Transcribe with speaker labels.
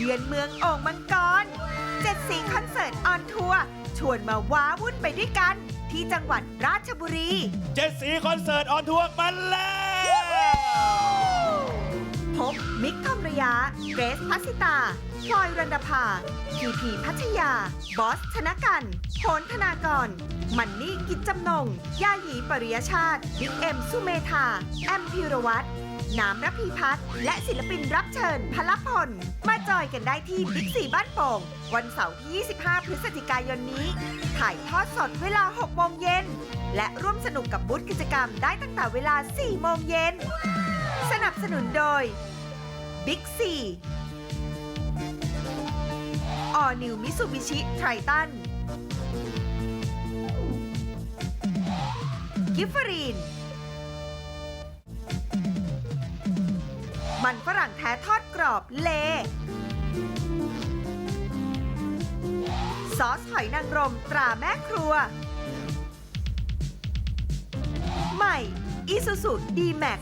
Speaker 1: เยือนเมืองโอ่งมังกรเจ็ดสีคอนเสิร์ตออนทัวร์ชวนมาว้าวุ่นไปด้วยกัน ที่จังหวัดราชบุรี
Speaker 2: เจ็ดสีคอนเสิร์ตออนทัวร์มาแล้ว
Speaker 1: มิกทอมระยะ เกรซพัสิตา พลอยรันดาภาพีพีพัชยา บอสชนะกันโหนธนากร มันนี่กิจจำนง ยาหยีปริยชาติบิ๊กเอ็มสุเมธา แอมพิรวัตรน้ำระพีพัฒน์และศิลปินรับเชิญพลพล มาจอยกันได้ที่บิ๊กซีบ้านโป่ง วันเสาร์ที่ 25 พฤศจิกายนนี้ ถ่ายทอดสดเวลา 6 โมงเย็น และร่วมสนุกกับบูธกิจกรรมได้ตั้งแต่เวลา 4 โมงเย็น สนับสนุนโดย บิ๊กซีออนิวมิสูบิชิไทรตันกิฟฟรีน มันฝรั่งแท้ทอดกรอบเลซอสหอยนางรมตราแม่ครัว ใหม่ อีซูซูดีแม็ก